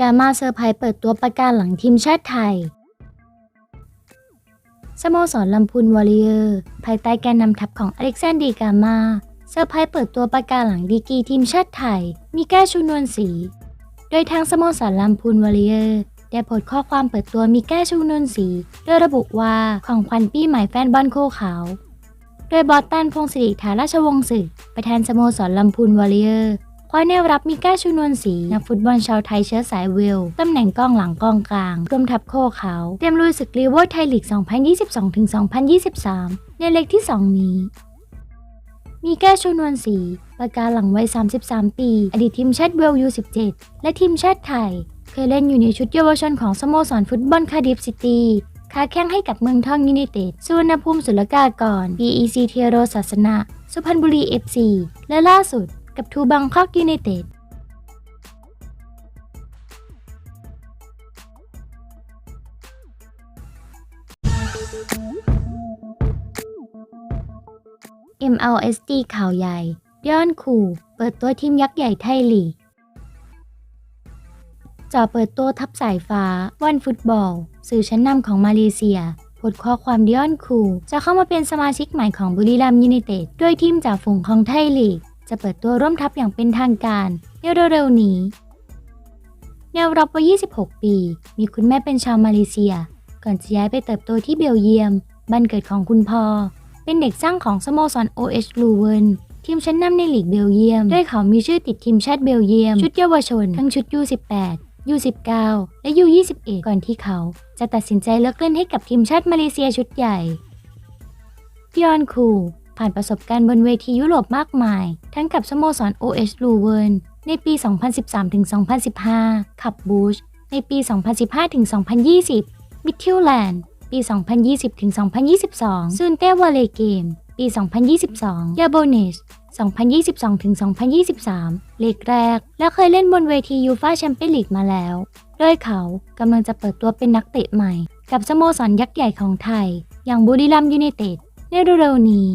การมาเซอร์ไพรส์เปิดตัวประกาศหลังทีมชาติไทย สโมสรลำพูนวอริเออร์ภายใต้การนำทัพของอเล็กซานดีกามาเซอร์ไพรส์เปิดตัวประกาศหลังดีกีทีมชาติไทย มีแก้วชูนวลศรีโดยทางสโมสรลำพูนวอริเออร์ได้โพสต์ข้อความเปิดตัวมีแก้ชูนวลศรีโดยระบุว่าของขวัญปีใหม่แฟนบอลโคขาว โดยบอสตันพงศิริฐาราชวงศ์ศึก ประธานสโมสรลำพูนวอริเออร์คว้าแนวรับมิก้าชูนวลศรีนักฟุตบอลชาวไทยเชื้อสายเวล ตำแหน่งกองหลังกองกลางร่วมทัพโคเขา เตรียมลุยศึกลีเวอร์ไทยลีก 2022-2023 ในเล็กที่ 2 นี้ มีแก้ชูนวลศรีประกาหลังวัย 33 ปี อดีตทีมชาติเวลยู 17 และทีมชาติไทย เคยเล่นอยู่ในชุดเยาวชนของสโมสรฟุตบอลคาร์ดิฟซิตี้ ค้าแข่งให้กับเมืองทองยูไนเต็ดสุวรรณภูมิศุลกากร BEC เทโรศาสนะสุพรรณบุรี FC และล่าสุดกับทูบังคอกยูไนเต็ด MLSD ข่าวใหญ่ ย้อนขู่ เปิดตัวทีมยักษ์ใหญ่ไทยลีก จอเปิดตัวทัพสายฟ้า วันฟุตบอล สื่อชั้นนำของมาเลเซียพสต์ข้อความย้ออนคูจะเข้ามาเป็นสมาชิกใหม่ของบุรีรัมย์ยูไนเต็ดโดยทีมจากฝูงของไทยลีก จะเปิดตัวร่วมทัพอย่างเป็นทางการในเร็วๆนี้ แนวรับวัย 26 ปี มีคุณแม่เป็นชาวมาเลเซีย ก่อนจะย้ายไปเติบโตที่เบลเยียม บ้านเกิดของคุณพ่อ เป็นเด็กสร้างของสโมสร OH ลูเวนทีมชั้นนำในลีกเบลเยียม ด้วยเขามีชื่อติดทีมชาติเบลเยียม ชุดเยาวชน ทั้งชุด U18 U19 และ U21 ก่อนที่เขาจะตัดสินใจเลิกเล่นให้กับทีมชาติมาเลเซียชุดใหญ่พิอนคูผ่านประสบการณ์บนเวทียุโรปมากมาย ทั้งกับสโมสร OH ลูเวนในปี 2013-2015 ขับบูชในปี 2015-2020 มิดทิลแลนด์ ปี 2020-2022 ซูนเต้วอลเลเกม ปี 2022 ยาโบเนส2022-2023 ลีกแรก และเคยเล่นบนเวทียูฟาแชมเปี้ยนลีกมาแล้ว โดยเขากำลังจะเปิดตัวเป็นนักเตะใหม่ กับสโมสรยักษ์ใหญ่ของไทย อย่างบุรีรัมย์ยูไนเต็ดในเร็วๆนี้